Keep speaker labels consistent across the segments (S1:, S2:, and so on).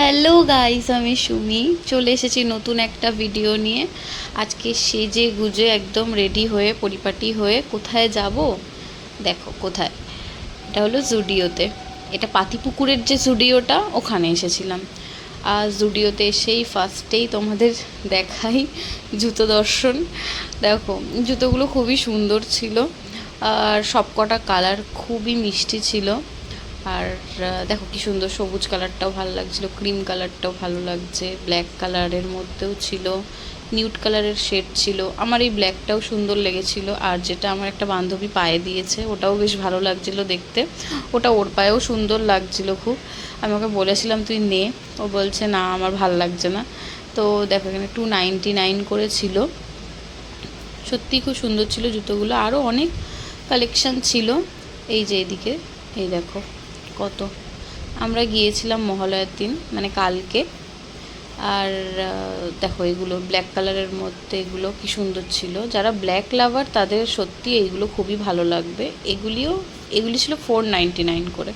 S1: Hello guys আমি সুমি। চলে এসেছি নতুন একটা ভিডিও নিয়ে। আজকে সেজে গুজে একদম রেডি হয়ে, পরিপাটি হয়ে কোথায় যাব? দেখো কোথায়। এটা হলো জুডিওতে। এটা পাতিপুকুরের যে জুডিওটা, ওখানে এসেছিলাম। আর জুডিওতে এসেই ফার্স্টেই তোমাদের দেখাই জুতো দর্শন। দেখো, জুতোগুলো খুবই সুন্দর ছিল। আর সবকটা কালার খুবই মিষ্টি ছিল। আর দেখো কি সুন্দর সবুজ কালারটাও ভালো লাগছিল, ক্রিম কালারটাও ভালো লাগছে ব্ল্যাক কালারের মধ্যেও ছিল নিউট কালারের শেড ছিল, আমার এই ব্ল্যাকটাও সুন্দর লেগেছিল, আর যেটা আমার একটা বান্ধবী পায়ে দিয়েছে, ওটাও বেশ ভালো লাগছিল দেখতে, ওটা ওর পায়েও সুন্দর লাগছিল খুব, আমি ওকে বলেছিলাম, তুই নে। ও বলছে, না, আমার ভালো লাগছে না। তো দেখো এখানে টু নাইনটি নাইন করে ছিল সত্যিই খুব সুন্দর ছিল জুতোগুলো আরও অনেক কালেকশন ছিল, এই যে এদিকে, এই দেখো। কত? আমরা গিয়েছিলাম মহালয়ার দিন মানে কালকে। আর দেখো এগুলো ব্ল্যাক কালারের মধ্যে এগুলো কি সুন্দর ছিল। যারা ব্ল্যাক লাভার তাদের সত্যি এইগুলো খুবই ভালো লাগবে। এগুলিও, এগুলি ছিল ফোর নাইনটি নাইন করে।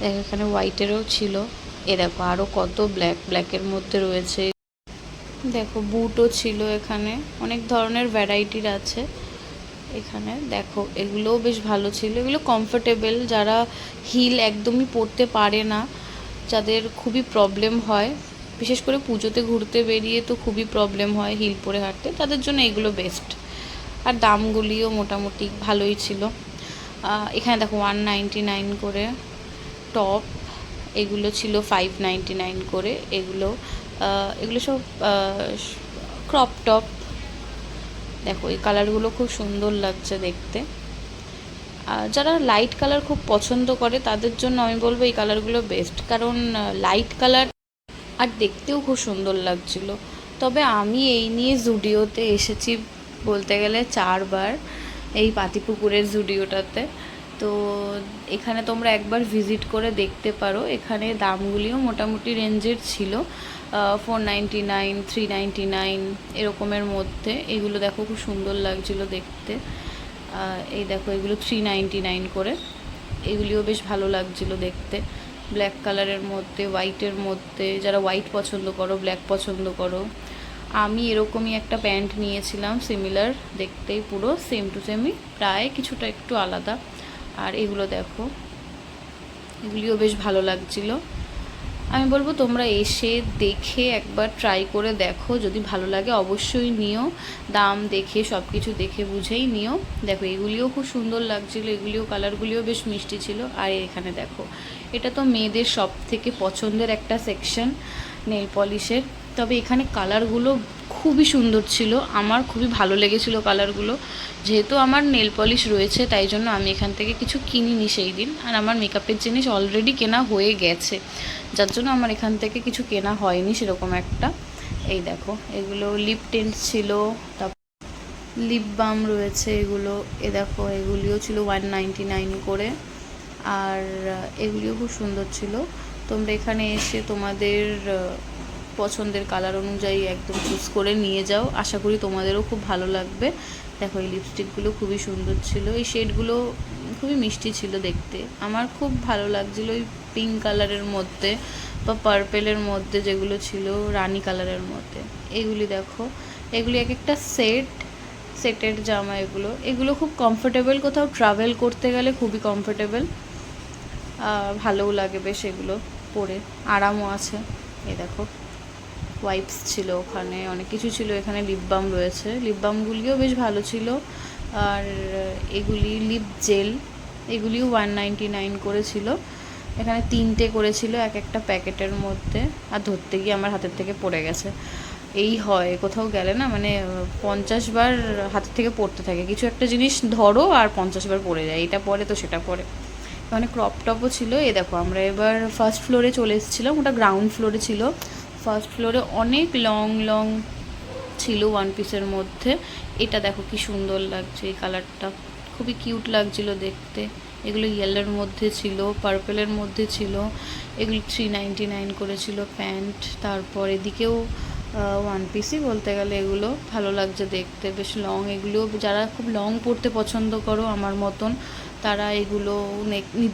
S1: দেখো, এখানে হোয়াইটেরও ছিল। এ দেখো আরও কত ব্ল্যাক ব্ল্যাকের মধ্যে রয়েছে। দেখো বুটও ছিল এখানে। অনেক ধরনের ভ্যারাইটির আছে। এখানে। দেখো, এগুলোও বেশ ভালো ছিল। এগুলো কমফোর্টেবল যারা হিল একদমই পরতে পারে না, যাদের খুবই প্রবলেম হয়। বিশেষ করে পুজোতে ঘুরতে বেরিয়ে তো খুবই প্রবলেম হয় হিল পরে হাঁটতে। তাদের জন্য এগুলো বেস্ট আর দামগুলিও মোটামুটি ভালোই ছিল। এখানে দেখো ওয়ান নাইনটি নাইন করে টপ এগুলো ছিল ফাইভ নাইনটি নাইন করে এগুলো। এগুলো সব ক্রপ টপ দেখো, এই কালারগুলো খুব সুন্দর লাগছে দেখতে। যারা লাইট কালার খুব পছন্দ করে, তাদের জন্য আমি বলব এই কালারগুলো বেস্ট কারণ লাইট কালার আর দেখতেও খুব সুন্দর লাগছিল। তবে আমি এই নিয়ে জুডিওতে এসেছি বলতে গেলে চারবার, এই পাতিপুকুরের জুডিওটাতে। তো এখানে তোমরা একবার ভিজিট করে দেখতে পারো। এখানে দামগুলিও মোটামুটি রেঞ্জের ছিল। Four ninety nine three ninety nine এরকমের মধ্যে। এগুলো দেখো খুব সুন্দর লাগছিল দেখতে। এই দেখো, এগুলো থ্রি নাইনটি নাইন করে। এগুলিও বেশ ভালো লাগছিল দেখতে। ব্ল্যাক কালারের মধ্যে হোয়াইটের মধ্যে, যারা হোয়াইট পছন্দ করো ব্ল্যাক পছন্দ করো। আমি এরকমই একটা প্যান্ট নিয়েছিলাম সিমিলার দেখতেই পুরো সেম টু সেমই প্রায় কিছুটা একটু আলাদা। আর এগুলো দেখো, এগুলিও বেশ ভালো লাগছিল। আমি বলব, তোমরা এসে দেখে একবার ট্রাই করে দেখো। যদি ভালো লাগে, অবশ্যই নিও। দাম দেখে সব কিছু দেখে বুঝেই নিও। দেখো, এগুলিও খুব সুন্দর লাগছিল। এগুলিও কালারগুলিও বেশ মিষ্টি ছিল। আর এখানে দেখো, এটা তো মেয়েদের সব থেকে পছন্দের একটা সেকশন নেল পলিশের তবে এখানে কালারগুলো খুবই সুন্দর ছিল। আমার খুবই ভালো লেগেছিল কালারগুলো। যেহেতু আমার নেল পলিশ রয়েছে, তাই জন্য আমি এখান থেকে কিছু কিনিনি সেই দিন আর আমার মেকআপের জিনিস অলরেডি কেনা হয়ে গেছে। যার জন্য আমার এখান থেকে কিছু কেনা হয়নি সেরকম একটা। এই দেখো, এগুলো লিপ টেন্ট ছিল তারপর লিপ বাম রয়েছে এগুলো। এ দেখো, এগুলিও ছিল ওয়ান নাইনটি নাইন করে। আর, এগুলিও খুব সুন্দর ছিল। তোমরা এখানে এসে তোমাদের পছন্দের কালার অনুযায়ী একদম চুজ করে নিয়ে যাও। আশা করি তোমাদেরও খুব ভালো লাগবে। দেখো, এই লিপস্টিকগুলো খুবই সুন্দর ছিল। এই শেডগুলো খুবই মিষ্টি ছিল দেখতে। আমার খুব ভালো লাগছিল ওই পিঙ্ক কালারের মধ্যে বা পার্পেলের মধ্যে যেগুলো ছিল, রানি কালারের মধ্যে। এগুলি দেখো, এগুলি এক একটা সেট সেটের জামা এগুলো। এগুলো খুব কমফোর্টেবল কোথাও ট্রাভেল করতে গেলে খুবই কমফোর্টেবল ভালোও লাগে বেশ এগুলো পরে। আরামও আছে। এ দেখো। ওয়াইপস ছিল ওখানে, অনেক কিছু ছিল, এখানে লিপ বাম রয়েছে। লিপ বামগুলিও বেশ ভালো ছিল। আর এগুলি লিপ জেল এগুলিও ওয়ান নাইনটি নাইন করেছিল। এখানে তিনটে করেছিল এক একটা প্যাকেটের মধ্যে, আর ধরতে গিয়ে আমার হাতের থেকে পড়ে গেছে। এই হয়, কোথাও গেলে না মানে পঞ্চাশ বার হাতের থেকে পড়তে থাকে। কিছু একটা জিনিস ধরো আর পঞ্চাশ বার পড়ে যায় এটা পরে তো সেটা পরে। মানে ক্রপ টপও ছিল। এ দেখো, আমরা এবার ফার্স্ট ফ্লোরে চলে এসেছিলাম, ওটা গ্রাউন্ড ফ্লোরে ছিল। ফার্স্ট ফ্লোরে অনেক লং লং ছিল ওয়ান পিসের মধ্যে। এটা দেখো কি সুন্দর লাগছে এই কালারটা। খুবই কিউট লাগছিল দেখতে। এগুলো ইয়েলোর মধ্যে ছিল পার্পেলের মধ্যে ছিল। এগুলো থ্রি নাইনটি নাইন করেছিল প্যান্ট। তারপর এদিকেও ওয়ান পিসই বলতে গেলে এগুলো ভালো লাগছে দেখতে। বেশ লং এগুলো। যারা খুব লং পরতে পছন্দ করো আমার মতন, তারা এগুলো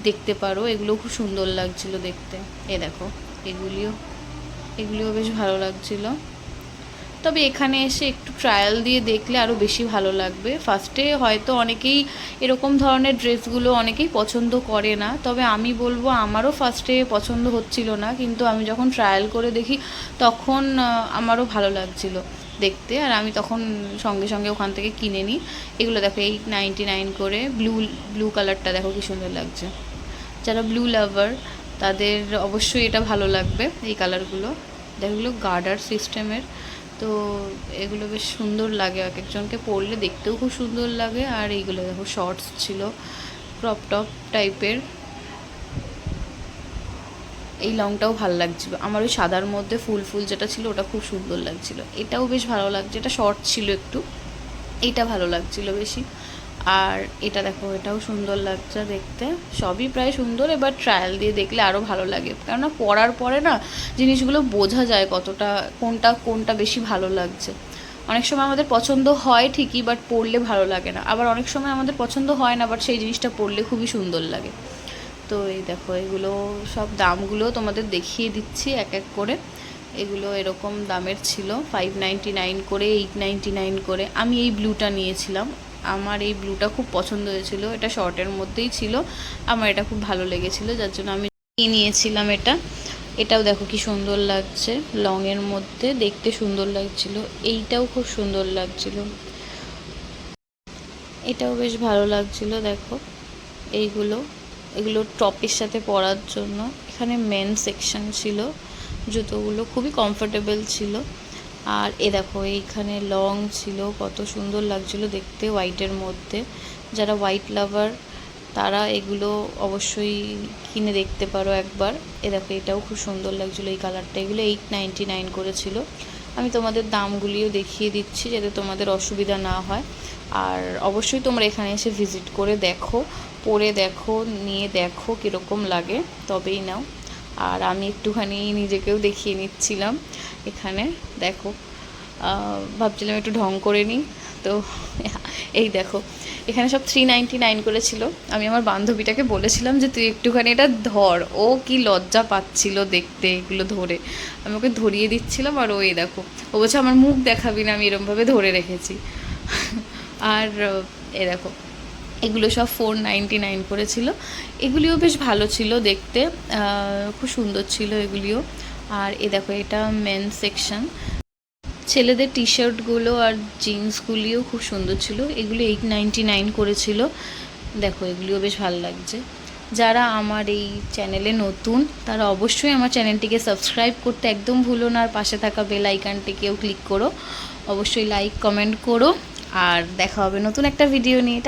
S1: দেখতে পারো। এগুলো খুব সুন্দর লাগছিল দেখতে। এ দেখো, এগুলিও এগুলিও বেশ ভালো লাগছিল। তবে এখানে এসে একটু ট্রায়াল দিয়ে দেখলে আরও বেশি ভালো লাগবে। ফার্স্টে হয়তো অনেকেই এরকম ধরনের ড্রেসগুলো অনেকেই পছন্দ করে না। তবে আমি বলব, আমারও ফার্স্টে পছন্দ হচ্ছিল না। কিন্তু আমি যখন ট্রায়াল করে দেখি, তখন আমারও ভালো লাগছিল দেখতে। আর আমি তখন সঙ্গে সঙ্গে ওখান থেকে কিনে নিই। এগুলো দেখো এইট নাইনটি নাইন করে। ব্লু ব্লু কালারটা দেখো কি সুন্দর লাগছে। যারা ব্লু লাভার তাদের অবশ্যই এটা ভালো লাগবে, এই কালারগুলো। দেখো গার্ডার সিস্টেমের, তো এগুলো বেশ সুন্দর লাগে এক একজনকে পরলে, দেখতেও খুব সুন্দর লাগে। আর এইগুলো দেখো শর্টস ছিল ক্রপ টপ টাইপের এই লংটাও ভালো লাগছিল। আমার ওই সাদার মধ্যে ফুল ফুল যেটা ছিল, ওটা খুব সুন্দর লাগছিল। এটাও বেশ ভালো লাগছে, এটা শর্ট ছিল একটু। এটা ভালো লাগছিল বেশি। আর এটা দেখো, এটাও সুন্দর লাগছে দেখতে। সবই প্রায় সুন্দর, এবার ট্রায়াল দিয়ে দেখলে আরও ভালো লাগে। কেননা পরার পরে না, জিনিসগুলো বোঝা যায় কতটা, কোনটা কোনটা বেশি ভালো লাগছে। অনেক সময় আমাদের পছন্দ হয় ঠিকই বাট পরলে ভালো লাগে না। আবার অনেক সময় আমাদের পছন্দ হয় না বাট সেই জিনিসটা পরলে খুবই সুন্দর লাগে। তো এই দেখো, এগুলো সব দামগুলো তোমাদের দেখিয়ে দিচ্ছি এক এক করে। এগুলো এরকম দামের ছিল ফাইভ নাইনটি নাইন করে এইট নাইনটি নাইন করে। আমি এই ব্লুটা নিয়েছিলাম। আমার এই ব্লুটা খুব পছন্দ হয়েছিল। এটা শর্টের মধ্যেই ছিল। আমার এটা খুব ভালো লেগেছিল, যার জন্য আমি নিয়ে নিয়েছিলাম এটা। এটাও দেখো কি সুন্দর লাগছে, লংয়ের মধ্যে দেখতে সুন্দর লাগছিল, এইটাও খুব সুন্দর লাগছিল। এটাও বেশ ভালো লাগছিল, দেখো। এইগুলো, এগুলো টপের সাথে পরার জন্য। এখানে মেন সেকশন ছিল, জুতোগুলো খুবই কমফোর্টেবল ছিল। আর এ দেখো, এইখানে লং ছিল, কত সুন্দর লাগছিল দেখতে হোয়াইটের মধ্যে। যারা হোয়াইট লাভার তারা এগুলো অবশ্যই কিনে দেখতে পারো একবার। এ দেখো, এটাও খুব সুন্দর লাগছিল এই কালারটা এগুলো এইট নাইনটি নাইন করেছিল। আমি তোমাদের দামগুলিও দেখিয়ে দিচ্ছি যাতে তোমাদের অসুবিধা না হয়। আর অবশ্যই তোমরা এখানে এসে ভিজিট করে দেখো পরে দেখো, নিয়ে দেখো কীরকম লাগে। তবেই নাও। আর আমি একটুখানি নিজেকেও দেখিয়ে নিচ্ছিলাম এখানে, দেখো। ভাবছিলাম একটু ঢং করে নিই। তো, এই দেখো, এখানে সব থ্রি নাইনটি নাইন করেছিল আমি আমার বান্ধবীটাকে বলেছিলাম যে, তুই একটুখানি এটা ধর, ও কি লজ্জা পাচ্ছিল দেখতে এগুলো ধরে? আমি ওকে ধরিয়ে দিচ্ছিলাম আর ও, এই দেখো, ও বলছে, আমার মুখ দেখাবি না, আমি এরমভাবে ধরে রেখেছি। আর, এ দেখো এগুলো সব ফোর নাইনটি নাইন করেছিল। এগুলিও বেশ ভালো ছিল দেখতে। খুব সুন্দর ছিল এগুলিও। আর এ দেখো, এটা মেন সেকশন ছেলেদের টি শার্টগুলো আর জিন্সগুলিও খুব সুন্দর ছিল। এগুলো এইট নাইনটি নাইন করেছিল। দেখো, এগুলিও বেশ ভালো লাগছে। যারা আমার এই চ্যানেলে নতুন, তারা অবশ্যই আমার চ্যানেলটিকে সাবস্ক্রাইব করতে একদম ভুলো না। আর পাশে থাকা বেল আইকনটিকেও ক্লিক করো। অবশ্যই লাইক কমেন্ট করো। আর দেখা হবে নতুন একটা ভিডিও নিয়ে।